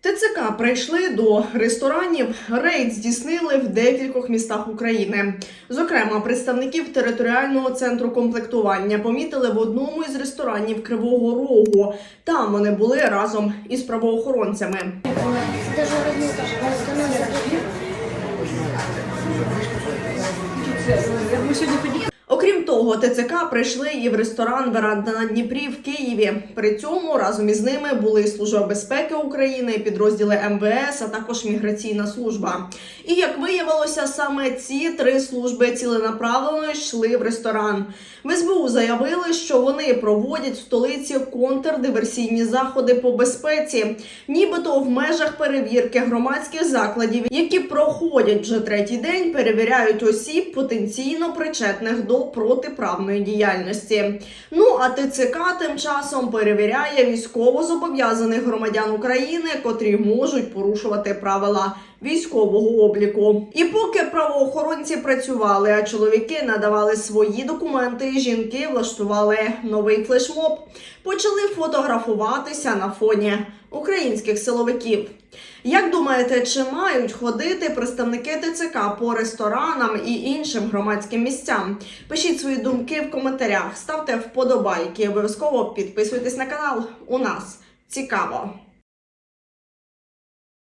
ТЦК прийшли до ресторанів. Рейд здійснили в декількох містах України. Зокрема, представників територіального центру комплектування помітили в одному із ресторанів Кривого Рогу. Там вони були разом із правоохоронцями. Даже родные того, ТЦК прийшли і в ресторан Веранда на Дніпрі в Києві. При цьому разом із ними були Служба безпеки України, підрозділи МВС, а також міграційна служба. І як виявилося, саме ці три служби ціленаправлено йшли в ресторан. В СБУ заявили, що вони проводять в столиці контрдиверсійні заходи по безпеці, нібито в межах перевірки громадських закладів, які проходять вже третій день, перевіряють осіб потенційно причетних до протиправної діяльності. Ну а ТЦК тим часом перевіряє військовозобов'язаних громадян України, котрі можуть порушувати правила військового обліку. І поки правоохоронці працювали, а чоловіки надавали свої документи, жінки влаштували новий флешмоб, почали фотографуватися на фоні українських силовиків. Як думаєте, чи мають ходити представники ТЦК по ресторанам і іншим громадським місцям? Пишіть свої думки в коментарях, ставте вподобайки, обов'язково підписуйтесь на канал. У нас цікаво.